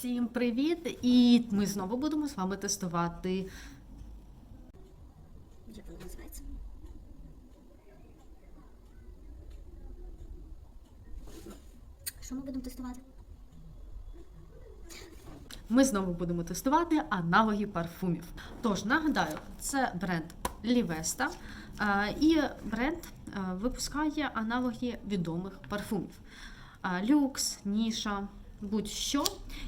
Всім привіт! І ми знову будемо з вами тестувати. Як вона називається? Що ми будемо тестувати? Ми знову будемо тестувати аналоги парфумів. Тож нагадаю, це бренд Лівеста, і бренд е, випускає аналоги відомих парфумів: Е, люкс, ніша, будь-що.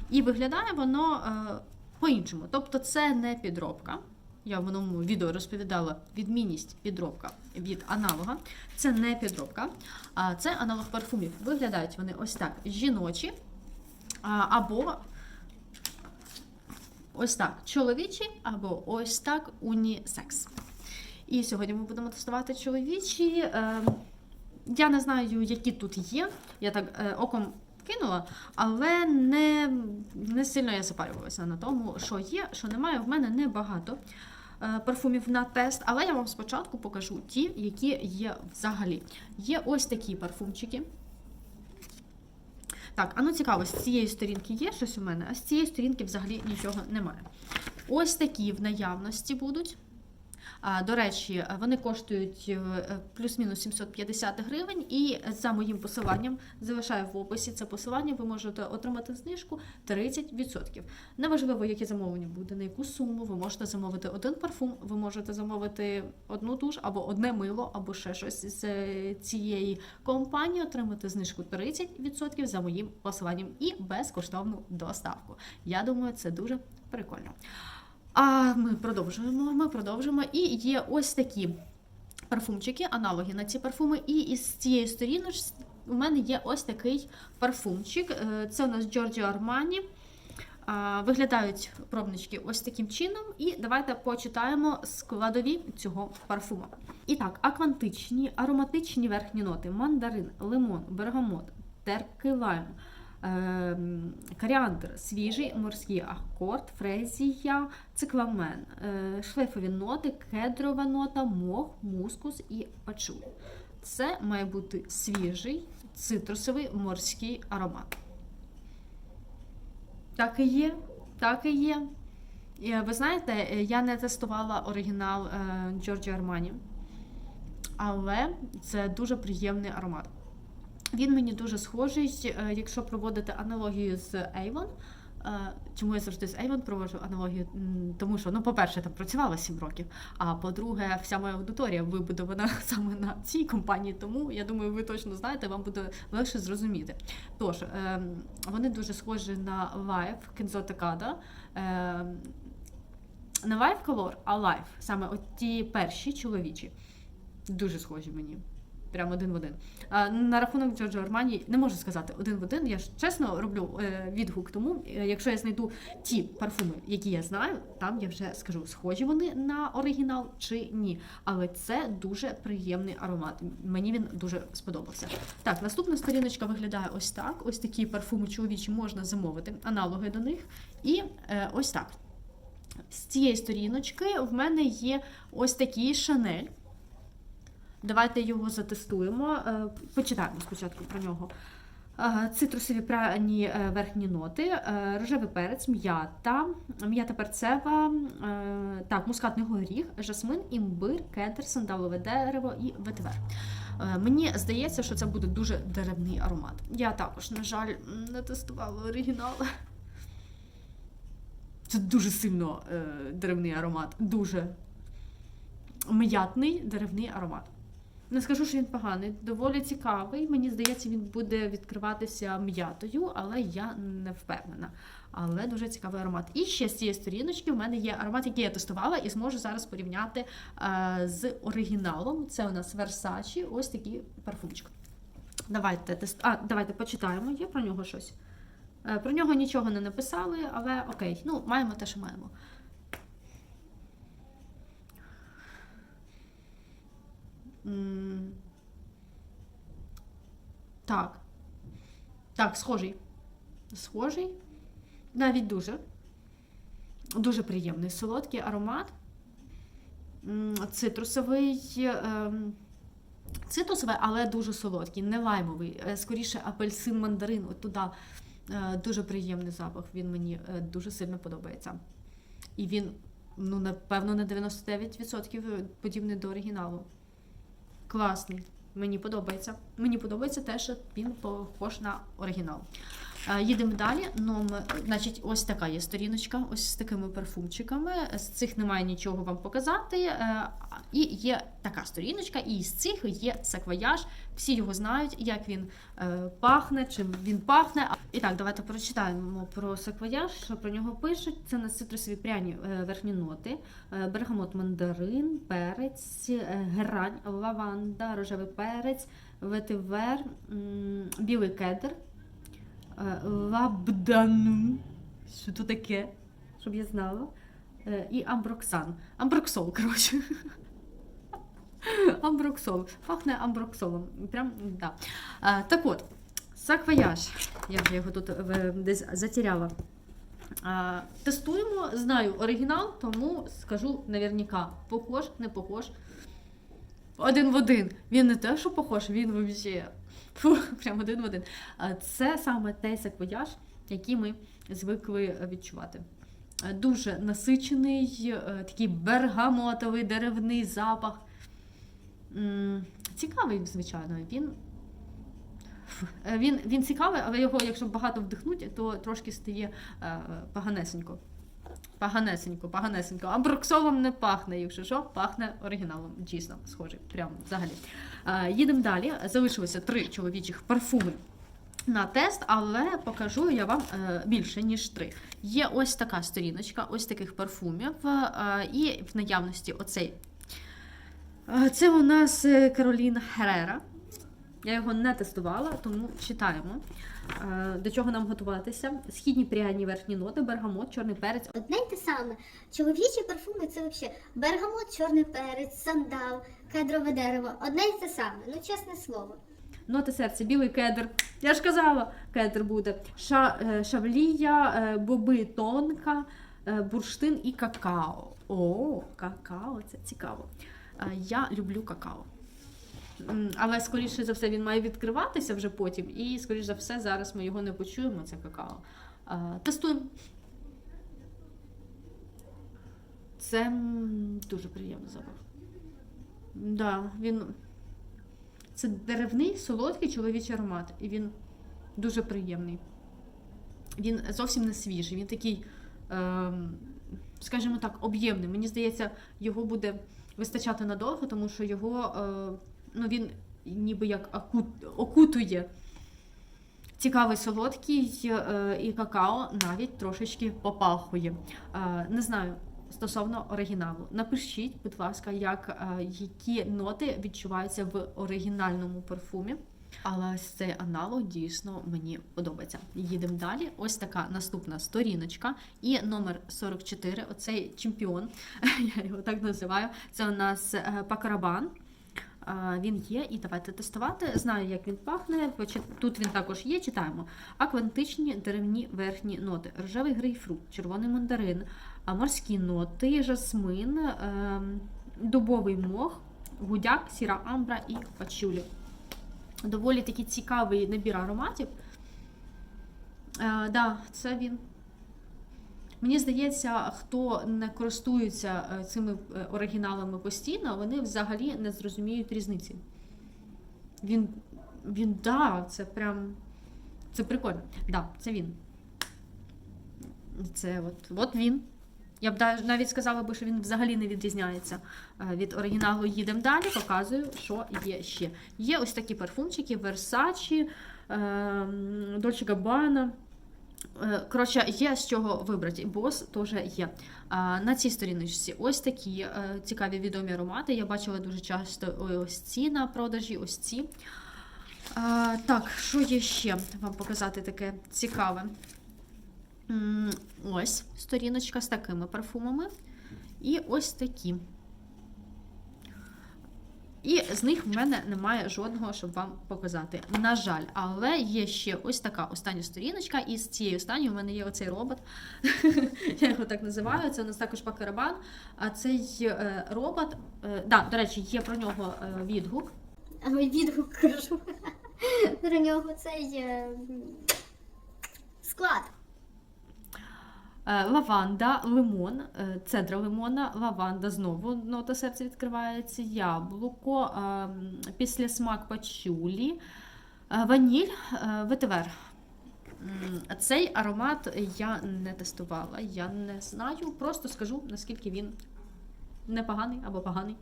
І виглядає воно е, по-іншому. Тобто, це не підробка. Я в минулому відео розповідала відмінність підробка від аналога. Це не підробка, а це аналог парфумів. Виглядають вони ось так: жіночі або ось так чоловічі, або ось так унісекс. І сьогодні ми будемо тестувати чоловічі. Е, я не знаю, які тут є. Я так е, оком кинула, але не, не сильно я запарювалася на тому, що є, що немає. В мене небагато е, парфумів на тест, але я вам спочатку покажу ті, які є взагалі. Є ось такі парфумчики. Так, а ну цікаво, з цієї сторінки є щось у мене, а з цієї сторінки взагалі нічого немає. Ось такі в наявності будуть. До речі, вони коштують е, плюс-мінус 750 гривень, і за моїм посиланням залишаю в описі це посилання, ви можете отримати знижку 30%. Неважливо, яке замовлення буде, на яку суму, ви можете замовити один парфум, ви можете замовити одну туш або одне мило, або ще щось з е, цієї компанії, отримати знижку 30% за моїм посиланням і безкоштовну доставку. Я думаю, це дуже прикольно. А ми продовжуємо. Ми продовжуємо. І є ось такі парфумчики, аналоги на ці парфуми. І із цієї сторіночки у мене є ось такий парфумчик. Е, Це у нас Giorgio Armani. Виглядають пробнички ось таким чином. І давайте почитаємо складові цього парфума. І так, аквантичні, ароматичні верхні ноти: мандарин, лимон, бергамот, терпкий лайм. Ем, Коріандр, свіжий морський акорд, фрезія, цикламен, е, шлейфові ноти, кедрова нота, мох, мускус і пачуль. Це має бути свіжий цитрусовий морський аромат. Так і є, так і є. Ви знаєте, е, я не тестувала оригінал е, Giorgio Armani, але це дуже приємний аромат. Він мені дуже схожий, е, якщо проводити аналогію з Avon. Е, Чому я завжди з Avon проводжу аналогію? Тому що, ну, по-перше, там працювала 7 років. А по-друге, вся моя аудиторія вибудована саме на цій компанії, тому я думаю, ви точно знаєте, вам буде легше зрозуміти. Тож, е, вони дуже схожі на Kenzo Takada. Е, Не Life Color, а Life. Саме от ті перші чоловічі. Дуже схожі мені. Прямо один в один. На рахунок Джорджо Армані не можу сказати один в один. Я ж чесно роблю е, відгук тому. е, Якщо я знайду ті парфуми, які я знаю, там я вже скажу, схожі вони на оригінал чи ні. Але це дуже приємний аромат. Мені він дуже сподобався. Так, наступна сторіночка виглядає ось так. Ось такі парфуми чоловічі можна замовити, аналоги до них. І е, ось так. З цієї сторіночки в мене є ось такий Шанель. Давайте його затестуємо. Е, Почитаємо спочатку про нього. Е, Цитрусові пряні е, верхні ноти, рожевий перець, м'ята, м'ята перцева, так, мускатний горіх, жасмин, імбир, кедр, сандалове дерево і ветвер. Мені здається, що це буде дуже деревний аромат. Я також, на жаль, не тестувала оригінал. Це дуже сильно деревний аромат. Дуже м'ятний деревний аромат. Не скажу, що він поганий, доволі цікавий. Мені здається, він буде відкриватися м'ятою, але я не впевнена. Але дуже цікавий аромат. І ще з цієї сторіночки в мене є аромат, який я тестувала, і зможу зараз порівняти е, з оригіналом. Це у нас Versace, ось такий парфумчик. Давайте тест... а, давайте почитаємо. Є про нього щось. Е, про нього нічого не написали, але окей, ну маємо те, що маємо. Так. Так, схожий. Схожий. Навіть дуже. Дуже приємний солодкий аромат. Цитрусовий. ем, Цитрусовий, але дуже солодкий, не лаймовий. Е, Скоріше апельсин, мандарин, от туди Е, Дуже приємний запах, він мені е, дуже сильно подобається. І він, ну, напевно, на 99% подібний до оригіналу. Класний. Мені подобається. Мені подобається те, що він похож на оригінал. Е, Їдемо далі. Номер, значить, ось така є сторіночка, ось з такими парфумчиками. З цих немає нічого вам показати. Е, І є така сторіночка, і з цих є саквояж. Всі його знають, як він е, пахне, чим він пахне. І так, давайте прочитаємо про саквояж, що про нього пишуть. Це на цитрусові пряні верхні ноти, бергамот мандарин, перець, герань, лаванда, рожевий перець, ветивер, білий кедр, е, лабдану. Що тут таке? Щоб я знала. Е, І амброксан. Амброксол, коротше. Амброксол. Пахне амброксолом. Прям, да. А, так от, саквояж. Я вже його тут е, десь затеряла. А, тестуємо, знаю оригінал, тому скажу наверняка. Похож, не похож. Один в один. Він не те, що похож, він взагалі. Фу, прям один в один. Це саме той саквояж, який ми звикли відчувати. Е, Дуже насичений, е, такий бергамотовий деревний запах. Цікавий, звичайно. Він, Е, він, він цікавий, але його, якщо багато вдихнути, то трошки стає е, поганесенько. Поганесенько, поганесенько. А броксолом не пахне, якщо що, пахне оригіналом. Дійсно, схожий. Прямо взагалі. Е, їдемо далі. Залишилося три чоловічих парфуми на тест, але покажу я вам е, більше, ніж три. Є ось така сторіночка, ось таких парфумів, е, і в наявності оцей. Це у нас Кароліна Херера. Я його не тестувала, тому читаємо. Е, До чого нам готуватися? Східні пряні верхні ноти, бергамот, чорний перець. Одне й те саме. Чоловічі парфуми це взагалі бергамот, чорний перець, сандал, кедрове дерево. Одне й те саме. Ну, чесне слово. Ноти серця, білий кедр. Я ж казала, кедр буде. Ша, е, шавлія, е, боби тонка, бурштин і какао. О, какао, це цікаво. Я люблю какао. Але скоріше за все він має відкриватися вже потім, і скоріше за все зараз ми його не почуємо. Це какао. Тестуємо. Це дуже приємний запах. Да, він це деревний, солодкий чоловічий аромат, і він дуже приємний. Він зовсім не свіжий, він такий, ем, скажімо так, об'ємний. Мені здається, його буде вистачати надовго, тому що його е, ну, він ніби як окутує. Цікавий солодкий е, і какао навіть трошечки попахує. Е, не знаю. Стосовно оригіналу, напишіть, будь ласка, як, е, які ноти відчуваються в оригінальному парфумі. Але цей аналог дійсно мені подобається. Їдемо далі. Ось така наступна сторіночка. І номер 44, оцей чемпіон, я його так називаю. Це у нас Пакарабан. Він є, і давайте тестувати. Знаю, як він пахне. Тут він також є. Читаємо. Аквантичні деревні верхні ноти, рожевий грейпфрут, червоний мандарин, морські ноти, жасмин, ем, дубовий мох, гудяк, сіра амбра і пачулі. Доволі такий цікавий набір ароматів. Е, да, це він. Мені здається, хто не користується е, цими е, оригіналами постійно, вони взагалі не зрозуміють різниці. Він, він, да, це прям. Це прикольно. Да, це він. Це от, от він. Я б навіть сказала би, що він взагалі не відрізняється е, від оригіналу. Їдемо далі, показую, що є ще. Є ось такі парфумчики, Versace, ем, Dolce Gabbana. Е, Коротше, є з чого вибрати. Бос теж є. На цій сторіночці ось такі е, цікаві відомі аромати. Я бачила дуже часто ось ці на продажі, ось ці. Так, що є ще вам показати таке цікаве? Ось сторіночка з такими парфумами. І ось такі. І з них в мене немає жодного, щоб вам показати. На жаль, але є ще ось така остання сторіночка, і з цієї останньої в мене є оцей робот. Я його так називаю. Це у нас також пакарабан. А цей е, робот, е, да, до речі, є про нього е, відгук. А ми відгук кажу. Про нього цей. Склад. Е, Лаванда, лимон, е, цедра лимона, лаванда, знову нота серця відкривається, яблуко, ем, після смак пачулі, е, ваніль, ветивер. Цей аромат я не тестувала, я не знаю. Просто скажу, наскільки він непоганий або поганий.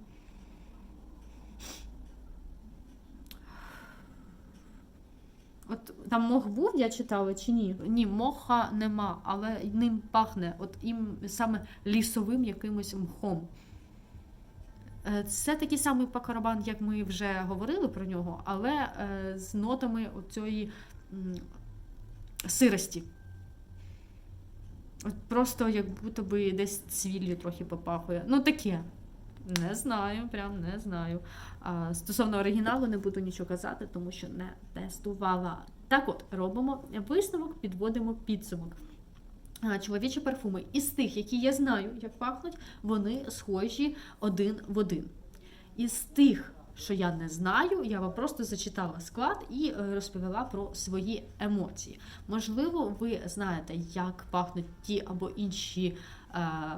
От там мох був, я читала чи ні? Ні, моха нема, але ним пахне, от їм саме лісовим якимось мхом. Е, Це такий самий пакарабан, як ми вже говорили про нього, але е, з нотами оцієї м, сирості. От просто як будто би десь цвіллю трохи попахує. Ну таке. Не знаю, прям не знаю. А, стосовно оригіналу не буду нічого казати, тому що не тестувала. Так от, робимо висновок, підводимо підсумок. Чоловічі парфуми із тих, які я знаю, як пахнуть, вони схожі один в один. Із тих, що я не знаю, я вам просто зачитала склад і е, розповіла про свої емоції. Можливо, ви знаєте, як пахнуть ті або інші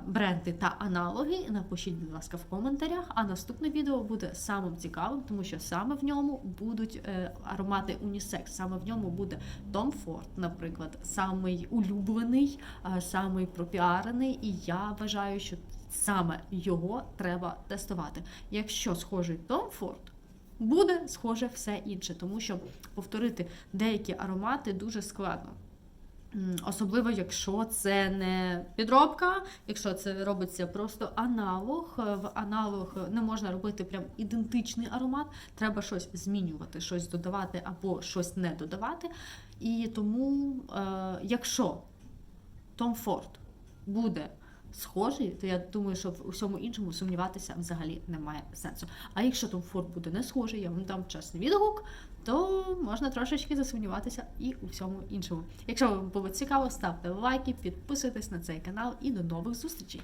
бренди та аналоги. Напишіть, будь ласка, в коментарях. А наступне відео буде самим цікавим, тому що саме в ньому будуть е, аромати унісекс. Саме в ньому буде Tom Ford, наприклад, самий улюблений, е, самий пропіарений, і я вважаю, що саме його треба тестувати. Якщо схожий Tom Ford, буде схоже все інше, тому що повторити деякі аромати дуже складно. Особливо, якщо це не підробка, якщо це робиться просто аналог. Е, В аналог не можна робити прям ідентичний аромат, треба щось змінювати, щось додавати або щось не додавати. І тому, е, якщо Tom Ford буде схожий, то я думаю, що в усьому іншому сумніватися взагалі немає сенсу. А якщо там форт буде не схожий, я вам дам чесний відгук, то можна трошечки засумніватися і у всьому іншому. Якщо вам було цікаво, ставте лайки, підписуйтесь на цей канал і до нових зустрічей!